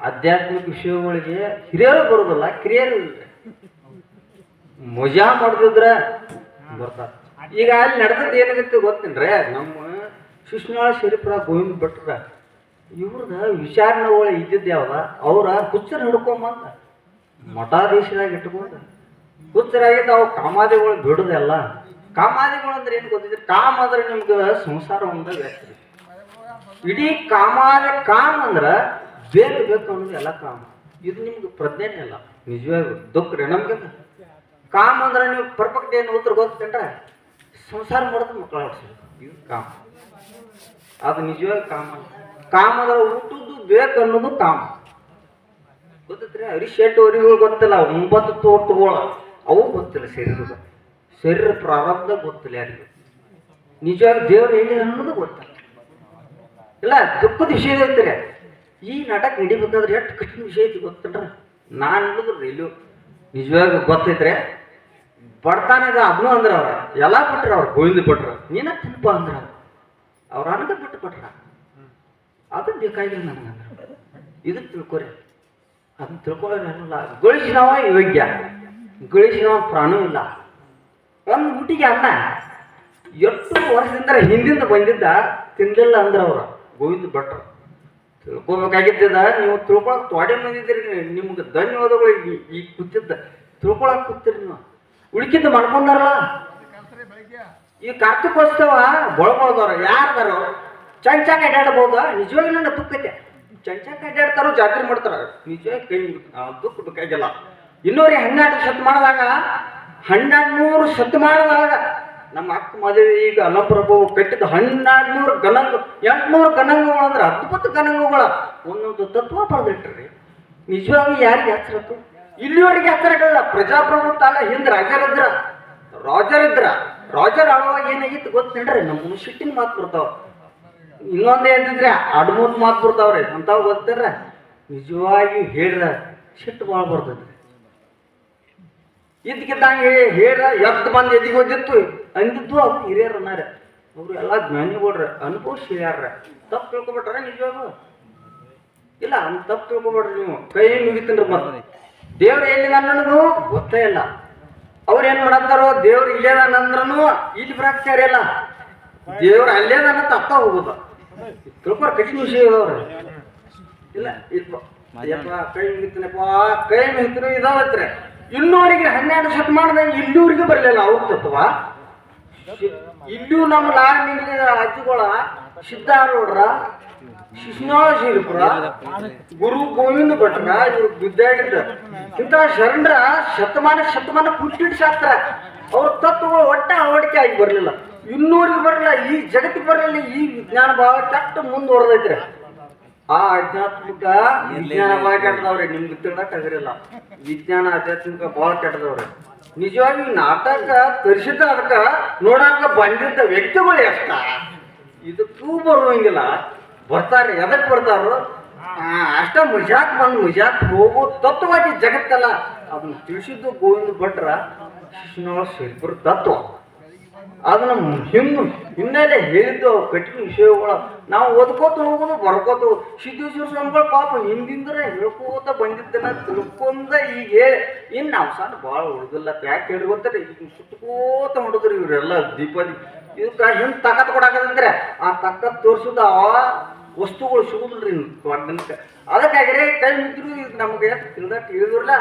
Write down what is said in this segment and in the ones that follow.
ಆಧ್ಯಾತ್ಮಿಕ ವಿಷಯಗಳಿಗೆ ಹಿರಿಯರು ಬರೋದಿಲ್ಲ ಕಿರಿಯರು ಮಜಾ ಮಾಡಿದ್ರ ಬರ್ತಾರ. ಈಗ ಅಲ್ಲಿ ನಡೆದದ್ದು ಏನಾಗುತ್ತೆ ಗೊತ್ತೇನ್ರಿ? ನಮ್ಮ ಶಿಶ್ನಾಳ ಶರೀಫರ ಗೋವಿಂದ ಭಟ್ರ, ಇವ್ರದ ವಿಚಾರಣೆಗಳು ಇದ್ದಿದ್ದು ಯಾವ್ದ? ಅವ್ರ ಹುಚ್ಚರ ಹಿಡ್ಕೊಂಬಂದ, ಮಠಾಧೀಶರಾಗಿ ಇಟ್ಕೊಂಡು ಹುಚ್ಚರಾಗಿದ್ದ ಅವು ಕಾಮಾದಿಗಳು ಬಿಡುದಲ್ಲ ಕಾಮಾದಿಗಳು ಅಂದ್ರೆ ಏನು ಗೊತ್ತಿದ್ರೆ ಕಾಮ ಅಂದ್ರೆ ನಿಮ್ಗೆ ಸಂಸಾರ ಒಂದ ವ್ಯಕ್ತಿ ಇಡೀ ಕಾಮಾದ, ಕಾಮ ಅಂದ್ರ ಬೇಕು ಬೇಕು ಅನ್ನೋದು ಎಲ್ಲ ಕಾಮ. ಇದು ನಿಮ್ಗೆ ಪ್ರಜ್ಞೆನೇ ಅಲ್ಲ. ನಿಜವಾಗ್ಲು ದುಃಖ ರೀ, ನಮ್ಗೆ ಕಾಮ ಅಂದ್ರೆ ನೀವು ಪರ್ಫೆಕ್ಟ್ ಏನು ಉತ್ತರ ಗೊತ್ತೇನ್ರ ಸಂಸಾರ ಮಾಡೋದು ಮಕ್ಕಳ ಇದು ಕಾಮ. ಅದು ನಿಜವಾಗಿ ಕಾಮ. ಕಾಮ ಅಂದ್ರೆ ಊಟದ್ದು ಬೇಕು ಅನ್ನೋದು ಕಾಮ. ಗೊತ್ತೈತ್ರಿ? ಹರೀಶ್ ಅವರಿಗೂ ಗೊತ್ತಿಲ್ಲ, ಒಂಬತ್ತು ತೋಟಗಳು. ಅವು ಗೊತ್ತಿಲ್ಲ ಶರೀರದ. ಶರೀರ ಪ್ರಾರಂಭ ಗೊತ್ತಿಲ್ಲ ಯಾರಿಗೂ. ನಿಜವಾಗಿ ದೇವರು ಹೇಳಿ ಅನ್ನೋದು ಗೊತ್ತಿಲ್ಲ. ಇಲ್ಲ, ದುಃಖದ ವಿಷಯ ಐತ್ರಿ ಈ ನಾಟಕ ನಡಿಬೇಕಾದ್ರೆ ಎಷ್ಟು ಕಠಿಣ ವಿಷಯ ಐತಿ ಗೊತ್ತಲ್ರ ನಾನು ಹೇಳಿದ್ರು ರೈಲು ನಿಜವಾಗ ಗೊತ್ತಿದ್ರೆ ಬಡತಾನದ ಅದನ್ನು ಅಂದ್ರ ಅವ್ರ, ಎಲ್ಲ ಬಿಟ್ರ ಅವ್ರು, ಗೋವಿಂದ ಬಿಟ್ರ ನೀನ ತಿನ್ಪ ಅಂದ್ರ ಅವ್ರ ಅನ್ನದ ಬಿಟ್ಟು ಕೊಟ್ರ. ಅದು ಬೇಕಾಗಿಲ್ಲ ನನಗಂದ್ರ ಇದು ತಿಳ್ಕೊರಿ. ಅದನ್ನ ತಿಳ್ಕೊಳ್ಳೋಲ್ಲ ಗಳಿಸಿನವ ಯೋಗ್ಯ. ಗಳಿಸಿನವ ಪ್ರಾಣೂ ಇಲ್ಲ. ಒಂದು ಊಟಿಗೆ ಅನ್ನ. ಎಷ್ಟು ವರ್ಷದಿಂದ ಹಿಂದಿಂದ ಬಂದಿದ್ದ ತಿನ್ಲಿಲ್ಲ ಅಂದ್ರ ಅವ್ರ. ಗೋವಿಂದ ಭಟ್ರು. ತಿಳ್ಕೊಬೇಕಾಗಿದ್ದ ನೀವು ತಿಳ್ಕೊಳಕ್ ತೊಡೆ ಬಂದಿದ್ದೀರಿ ನಿಮ್ಗೆ ಧನ್ಯವಾದಗಳು ಈ- ಕೂತಿದ್ದ. ತಿಳ್ಕೊಳಕ್ ಕೂತಿರಿ ನೀವು. ಉಳಿಕಿದ್ದು ಮಾಡ್ಕೊಂಡಾರಲ್ಲ? ಈ ಕಾರ್ತಿಕೋತ್ಸವ ಬಳಬೋದವ್ರ ಯಾರದಾರ? ಚಂಚಾಕ ಅಡ್ಡಾಡ್ಬೋದ ನಿಜವಾಗಿ ನನ್ನ ದುಃಖತೆ ಚಂಚಾಕ ಅಡ್ಡಾಡ್ತಾರೋ ಜಾತ್ರೆ ಮಾಡ್ತಾರ? ನಿಜವಾಗಿ ಕೈ ದುಃಖ ಬೇಕಾಗಿಲ್ಲ ಇನ್ನೂರಿ ಹನ್ನೆರಡು ಶತಮಾನದಾಗ, ಹನ್ನೆರಡು ನೂರು ಶತಮಾನದಾಗ ನಮ್ಮ ಅಕ್ಕ ಮದುವೆ ಈಗ ಅಲ್ಲಪ್ರಭು ಕಟ್ಟಿದ ಹನ್ನೆರಡು ನೂರು ಗಣಂಗ, ಎಂಟ್ನೂರು ಗಣಂಗಗಳು ಅಂದ್ರೆ ಅದ್ಭುತ ಗಣಂಗಗಳ ಒಂದೊಂದು ತತ್ವ ಬರೆದಿಟ್ರಿ. ನಿಜವಾಗಿ ಯಾರಿಗೆ ಹೆಸರತ್ತು ಇಲ್ಲಿವರೆಗೆ ಹೆಸರಾಗಲ್ಲ ಪ್ರಜಾಪ್ರಭುತ್ವ ಹಿಂದೆ ರಾಜರಿದ್ರ. ರಾಜರಿದ್ರ, ರಾಜರ ಆಳುವಾಗ ಏನಾಗಿತ್ತು ಗೊತ್ತೇನ್ರಿ ನಮ್ಮ ಸಿಟ್ಟಿನ ಮಾತು ಬರ್ತಾವ. ಇನ್ನೊಂದು ಏನಿದ್ರೆ ಅಡ್ಮೂರ್ ಮಾತು ಬರ್ತಾವ್ರಿ, ಅಂತಾವ್ ಗೊತ್ತಿರ ನಿಜವಾಗಿ ಹೇಳ್ರ, ಸಿಟ್ಟು ಭಾಳ ಬರ್ತೈತಿ ಇದಕ್ಕಿದ್ದಂಗೆ ಹೇಳ್ರ ಎಷ್ಟು ಮಂದಿ ಎದಿಗೆ ಓದಿತ್ತು ಅಂದಿದ್ದು ಅವ್ರು ಹಿರಿಯರು ಅನ್ನಾರ. ಅವರು ಎಲ್ಲ ಜ್ಞಾನಿಗಳ್ರ ಅನುಭವಿಸಿ ಹೇಳ್ಯಾರ ತಪ್ಪು ತಿಳ್ಕೊಬಿಟ್ರ ನಿಜವಾಗೂ ಇಲ್ಲ ಅಂತ ತಪ್ಪು ತಿಳ್ಕೊಬೇಡ್ರಿ ನೀವು ಕೈ ಮುಗಿತೀನಿ ಮತ್ತೆ ದೇವ್ರ ಎಲ್ಲಿದ ನನ್ನನ್ನು ಗೊತ್ತೇ ಇಲ್ಲ. ಅವ್ರು ಏನ್ ಮಾಡತ್ತಾರೋ ದೇವ್ರು ಇಲ್ಲೇದಾನಂದ್ರನು ಇಲ್ಲಿ ಬರಾಕ್ ಇಲ್ಲ. ದೇವ್ರು ನನ್ನ ತಪ್ಪ ಹೋಗುದು. ತಿಳ್ಕೊರ್ ಕಠಿಣ ವಿಷಯ ಇಲ್ಲ ಇಲ್ಪ ಕೈ ಮುಗಿತೀನಪ್ಪ, ಕೈ ಮುಗಿತೀನಿ ಇದಾವತ್ರೆ. ಇನ್ನೂರಿಗೆ ಹನ್ನೆರಡು ಶತಮಾನದಾಗ ಇಲ್ಲಿವರೆಗೆ ಬರಲಿಲ್ಲ ಅವ್ರ ತತ್ವ. ಇಲ್ಲೂ ನಮ್ಮ ಲಾರ್ನಿಂಗ್ ಅಜ್ಜಿಗಳ ಸಿದ್ಧಾರೂಢರ ಶಿಶುನಾಳ ಶಿಲ್ಪರ ಗುರು ಗೋವಿಂದ ಭಟ್ರ ಇವ್ರು ಬಿದ್ದಾಡಿದ್ರ ಇಂಥ ಶರಣರ ಶತಮಾನ ಶತಮಾನ ಹುಟ್ಟಿಡ್ ಶಾಸ್ತ್ರ. ಅವ್ರ ತತ್ವಗಳು ಒಟ್ಟ ಅಳವಡಿಕೆ ಆಗಿ ಬರಲಿಲ್ಲ. ಇನ್ನೂರಿಗೆ ಬರಲಿಲ್ಲ, ಈ ಜಗತ್ತಿಗೆ ಬರಲಿಲ್ಲ, ಈ ವಿಜ್ಞಾನ ಭಾವ ಕೆಟ್ಟ ಮುಂದುವರೆದೈತ್ರಿ ಆ ಆಧ್ಯಾತ್ಮಿಕ ವಿಜ್ಞಾನ ಭಾಳ ಕೆಟ್ಟದವ್ರಿ, ನಿಮ್ಗೆ ತಿಳಕ್ ಆಗಿರಲ್ಲ ವಿಜ್ಞಾನ ಆಧ್ಯಾತ್ಮಿಕ ಭಾಳ ಕೆಟ್ಟದವ್ರಿ. ನಿಜವಾಗಿ ನಾಟಕ ತರಿಸಿದ ಅದಕ್ಕೆ ನೋಡಾಕ ಬಂದಿದ್ದ ವ್ಯಕ್ತಿಗಳು ಎಷ್ಟ? ಇದಕ್ಕೂ ಬರುವಂಗಿಲ್ಲ. ಬರ್ತಾರೆ. ಎದಕ್ಕೆ ಬರ್ತಾರ? ಅಷ್ಟ ಮುಜಾಕ್ ಬಂದು ಮುಜಾಕ್ ಹೋಗೋ. ತತ್ವವಾಗಿ ಜಗತ್ತಲ್ಲ. ಅದನ್ನ ತಿಳಿಸಿದ್ದು ಗೋವಿಂದ ಭಟ್ರ ಶಿಶುನೊಳ ಶಿಲ್ಪರ ತತ್ವ. ಅದನ್ನ ಹಿನ್ನು ಹಿನ್ನೆಲೆ ಹೇಳಿದ್ದು ಕಠಿಣ ವಿಷಯಗಳು ನಾವು ಓದ್ಕೋತ ಹೋಗೋದು, ಬರ್ಕೋತು. ಸಿದ್ದೇಶ್ವರ ಸ್ವಾಮಿಗಳು ಪಾಪ ಹಿಂದಿಂದ್ರೆ ಹೇಳ್ಕೋತ ಬಂದಿದ್ದನ್ನ ತಿಳ್ಕೊಂಡ ಈಗ ಹೇಳಿ, ಇನ್ನು ಅವಸಾನ ಭಾಳ ಉಳಿದಿಲ್ಲ. ಯಾಕೆ ಹೇಳಿ ಗೊತ್ತಾರೆ? ಈಗ ಸುತ್ತಕೋತ ಇವರೆಲ್ಲ ದೀಪಾದಿ ಇದಕ್ಕೆ ಹಿಂದೆ ತಾಕತ್ ಕೊಡಕದಂದ್ರೆ ಆ ತಾಕತ್ ತೋರಿಸೋದು ಆ ವಸ್ತುಗಳು ಸಿಗುದಿಲ್ರಿ ಅದಕ್ಕಾಗಿರಿ ಕೈ ಮಿದ್ರು ಈಗ ನಮ್ಗೆ ತಿಳ್ದಟ್ಟು ಹೇಳಿದ್ರಲ್ಲ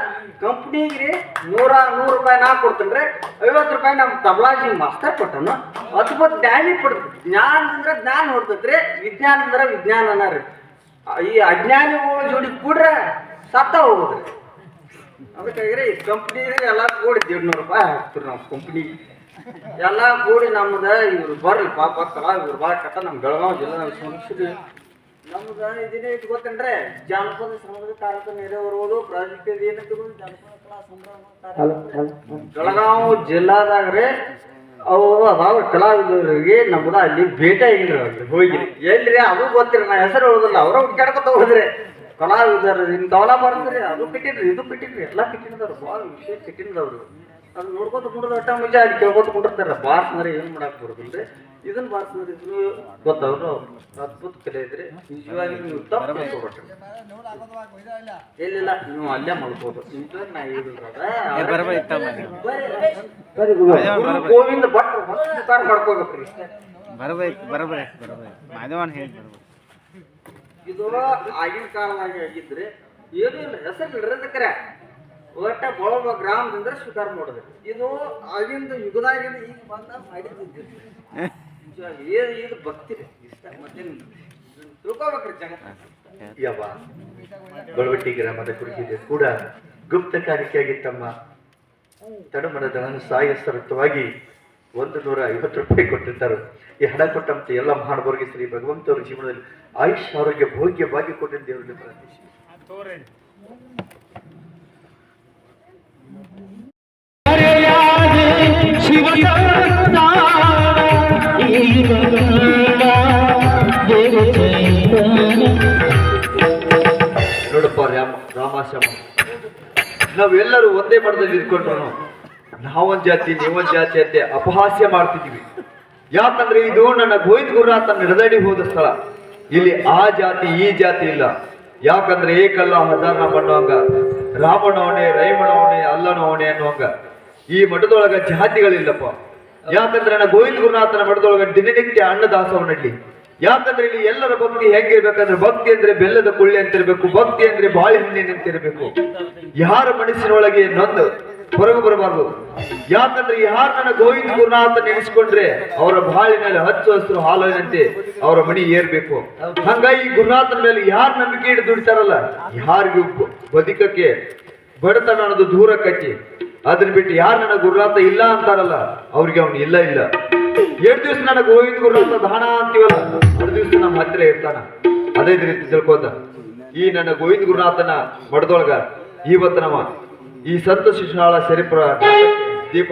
ಕಂಪ್ನಿಗೆ ನೂರ ನೂರು ರೂಪಾಯಿ ನಾ ಕೊಡ್ತೇನೆ ಐವತ್ತು ರೂಪಾಯಿ ನಮ್ಮ ತಬಲಾಜಿ ಮಾಸ್ತರ್ ಕೊಟ್ಟನು. ಅದ್ಭುತ ಜ್ಞಾನಿ ಕೊಡ್ತು ಜ್ಞಾನ ಅಂದ್ರೆ ಜ್ಞಾನ ಹೊಡ್ತೈತ್ರಿ ವಿಜ್ಞಾನ ಅಂದ್ರೆ ವಿಜ್ಞಾನ ರೀ ಈ ಅಜ್ಞಾನಿಗಳ ಜೋಡಿ ಕೂಡ್ರೆ ಸತ್ತ ಹೋಗುದ್ರಿ. ಅದಕ್ಕಾಗ್ರಿ ಕಂಪ್ನಿ ಎಲ್ಲ ಕೂಡಿ ದೇಡ್ನೂರು ರೂಪಾಯಿ ಹಾಕ್ತಿರ್ ನಾವು ಕಂಪ್ನಿ ಎಲ್ಲ ಕೂಡಿ ನಮ್ದ ಇವ್ರು ಬರ್ರಿ, ಪಾಪ ಕಲಾ, ಇವ್ರು ಭಾಳ ಕಟ್ಟ ನಮ್ಮ ಬೆಳಗಾವಿ ಜಿಲ್ಲಾ ನಾವು ಸಂಸ್ಕೃತಿ ನಮ್ಗ ಇದನ್ನೇ ಇಟ್ಟು ಗೊತ್ತೇನ್ರಿ, ಜಾನಪದ ಸಂಘದ ಕಾರ್ಯಕ್ರಮ ನೆರವೇರುವುದು ಪ್ರಾಜೆಕ್ಟ್ ಏನಂತ ಜಾನಪದ ಕಲಾ ಸಂಭ್ರಮ. ಬೆಳಗಾವಿ ಜಿಲ್ಲಾದಾಗ ರೀ ಅವು ಅದಾವ ಕಲಾವಿದರಿಗೆ ನಮ್ದ ಅಲ್ಲಿ ಭೇಟಿ ಆಗಿಲ್ಲ ಹೋಗಿ ಹೋಗಿರಿ. ಎಲ್ರಿ ಅದು ಗೊತ್ತಿರಿ ನಾ ಹೆಸರು ಹೇಳೋದಿಲ್ಲ ಅವ್ರ ಹುಡ್ಕಾಡ್ಕೊತ ಹೋದ್ರಿ. ಕಲಾವಿದರು ಇಂಥವೆಲ್ಲ ಬರ್ತೀರಿ ಅದು ಕಟ್ಟಿನ್ರಿ ಇದು ಕಟ್ಟಿನ್ರಿ ಎಲ್ಲ ಕಟ್ಟಿನದವ್ರು ಭಾಳ ವಿಶೇಷ ಕಟ್ಟಿನದವ್ರು ಅದು ನೋಡ್ಕೊತ ಕುಂಡ್ರ ಒಟ್ಟ ಮುಂಚೆ ಅಲ್ಲಿ ಕೇಳ್ಕೊತ ಕುಂಡಿರ್ತಾರ ಅಂದ್ರೆ ಏನ್ ಮಾಡಕ್ ಬರೋದಿಲ್ರಿ? ಇದನ್ನ ಮಾಡ್ತಿದ್ರು ಗೊತ್ತವ್ರು ಅದ್ಭುತ ಕಲೆ ಇದ್ರೆ ನಿಜವಾಗಿ ನೀವು ತಪ್ಪು ಇಲ್ಲ ನೀವು ಅಲ್ಲೇ ಮಾಡ್ಬೋದು ನಾ ಗೋವಿಂದ ಭಟ್ರು ಉತ್ತಾರ ಮಾಡ್ಕೋಬೇಕ್ರಿ ಮಾಧವನ್ ಹೇಳಿ ಇದು ಆಗಿನ ಕಾಲದಾಗ ಆಗಿದ್ರೆ ಏನು ಇಲ್ಲ ಹೆಸರು ಇಡೋದಕ್ಕರೆ ಒಟ್ಟ ಬಳವ ಗ್ರಾಮದಿಂದ ಸ್ವೀಕಾರ ಮಾಡೋದು ಇದು ಆಗಿಂದ ಯುಗದಾಗಿಂದ ಈಗ ಬಂದ ಮಾಡಿದ್ದು ನಿಜವಾಗಿ ಏನು ಇದು ಭಕ್ತಿ ರೀ? ಇಷ್ಟ ಮತ್ತೇನು ತಿಳ್ಕೊಬೇಕ್ರಿ ಜಗತ್ತ ಯವ್ವ ಗೊಳವಟ್ಟಿ ಗ್ರಾಮದ ಕುರಿತಿದೆ ಕೂಡ ಗುಪ್ತ ಕಾರಿಕೆಯಾಗಿ ತಮ್ಮ ತಡಮಣದ ಸಾಯ ಒಂದು ನೂರ ಐವತ್ತು ರೂಪಾಯಿ ಕೊಟ್ಟಿರ್ತಾರೆ ಈ ಹಣ ಕೊಟ್ಟಂತೆ ಎಲ್ಲ ಮಹಾನುಭಾವರಿಗೆ ಶ್ರೀ ಭಗವಂತವರ ಜೀವನದಲ್ಲಿ ಆಯುಷ್ ಆರೋಗ್ಯ ಭೋಗ್ಯ ಭಾಗ್ಯ ಕೊಟ್ಟಿದ್ದ ದೇವರಲ್ಲಿ ಪ್ರಾರ್ಥಿಸಿ ರಾಮಾಶ್ರಮ ನಾವೆಲ್ಲರೂ ಒಂದೇ ಮಠದಲ್ಲಿ ಇದ್ಕೊಂಡ್ರು. ನಾವೊಂದ್ ಜಾತಿ, ನೀವೊಂದ್ ಜಾತಿ ಅಂತ ಅಪಹಾಸ್ಯ ಮಾಡ್ತಿದ್ವಿ ಯಾಕಂದ್ರೆ ಇದು ನನ್ನ ಗೋವಿಂದ ಗುರುನಾಥ ನಡೆದಾಡಿ ಹೋದ ಸ್ಥಳ. ಇಲ್ಲಿ ಆ ಜಾತಿ, ಈ ಜಾತಿ ಇಲ್ಲ. ಯಾಕಂದ್ರೆ ಏಕಲ್ಲ ಹಜಾರ ಮಣ್ಣುವಂಗ ರಾಮನವಣೆ ರೈಮಣವಣೆ ಅಲ್ಲನವಣೆ ಅನ್ನುವಂಗ. ಈ ಮಠದೊಳಗ ಜಾತಿಗಳಿಲ್ಲಪ್ಪ. ಯಾಕಂದ್ರೆ ನನ್ನ ಗೋವಿಂದ ಗುರುನಾಥನ ಮಠದೊಳಗ ದಿನನಿತ್ಯ ಅನ್ನದಾಸವ ನಡ್ಲಿ ಯಾಕಂದ್ರೆ ಇಲ್ಲಿ ಎಲ್ಲರ ಭಕ್ತಿ ಹೆಂಗಿರ್ಬೇಕಂದ್ರೆ ಭಕ್ತಿ ಅಂದ್ರೆ ಬೆಲ್ಲದ ಕುಳ್ಳಿ ಅಂತಿರ್ಬೇಕು, ಭಕ್ತಿ ಅಂದ್ರೆ ಬಾಳೆಹಣ್ಣಿನ ಅಂತಿರ್ಬೇಕು. ಯಾರ ಮನಸ್ಸಿನೊಳಗೆ ನೊಂದು ಹೊರಗೆ ಬರಬಾರ್ದು. ಯಾಕಂದ್ರೆ ಯಾರ ನನ್ನ ಗೋವಿಂದ ಗುರುನಾಥ ನೆನೆಸ್ಕೊಂಡ್ರೆ ಅವರ ಬಾಳಿನಲ್ಲಿ ಹಚ್ಚು ಹಸಿರು ಹಾಲಿನಂತೆ ಅವರ ಮಣಿ ಏರ್ಬೇಕು. ಹಂಗಾಗಿ ಗುರುನಾಥನ ಮೇಲೆ ಯಾರು ನಂಬಿಕೆ ಇಟ್ಟು ದುಡಿತಾರಲ್ಲ, ಯಾರಿಗೂ ಬದುಕಕ್ಕೆ, ಬಡತನ ಅನ್ನೋದು ದೂರ ಕಟ್ಟಿ. ಅದನ್ನ ಬಿಟ್ಟು ಯಾರು ನನ್ನ ಗುರುನಾಥ ಇಲ್ಲ ಅಂತಾರಲ್ಲ, ಅವ್ರಿಗೆ ಅವನು ಇಲ್ಲ ಇಲ್ಲ. ಎರಡು ದಿವಸ ನನ್ನ ಗೋವಿಂದ ಅಂತ ದಾನ ಅಂತೀವಲ್ಲ, ಎರಡು ದಿವಸ ನಮ್ಮ ಹತ್ತಿರ ಇರ್ತಾನ. ಅದೇ ರೀತಿ ತಿಳ್ಕೊಂತ, ಈ ನನ್ನ ಗೋವಿಂದ ಗುರುನಾಥನ ಮಠದೊಳಗ ಇವತ್ತು ನಮ್ಮ ಈ ಸಂತ ಶಿಶುನಾಳ ಶರೀಫರ ದೀಪ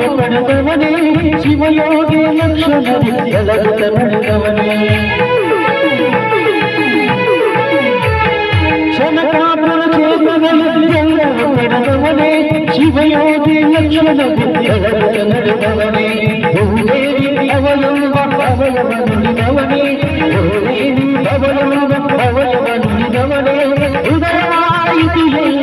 ಹಚ್ಚಿಬ್ರು ಶಿವಯೋಗಿ ಲಕ್ಷಣ ಎಳಗುತ್ತ ನಡೆದವನೇ ಶನಕಾಪುರ ಚೇತನಲ್ಲಿ ಎಲ್ಲರೂ ನಡೆದವನೇ ಶಿವಯೋಗಿ ಲಕ್ಷಣ ಎಳಗುತ್ತ ನಡೆದವನೇ ಭೂದೇವಿ ಅವಯವ ಅವಯವ ನುಡಿದವನೇ ಭೂದೇವಿ ಅವಯವ ಅವಯವ ನುಡಿದವನೇ ಉದಯವಾಯಿತು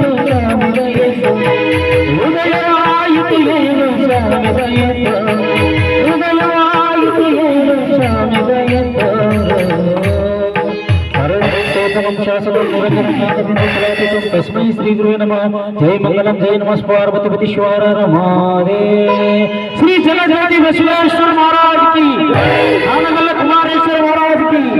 तस्मै श्री नमः जय मंगलम जय नमः पार्वती श्वर श्री जलजाति बसवेश्वर महाराज की कुमारेश्वर महाराज की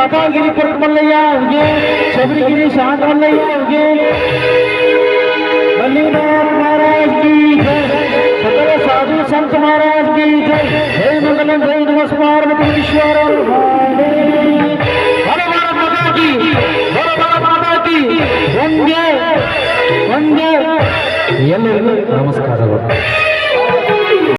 వాతాగిరి కొరక మల్లయ్య ఉగే శబరిగిరి శాంత మల్లయ్య ఉగే మల్లినాథ్ మహారాజ్ కి జై సకల సాధు సంత మహారాజ్ కి జై జై మంగళం జై నమస్ పార్వతి ఈశ్వర ಎಲ್ಲರಿಗೂ ನಮಸ್ಕಾರಗಳು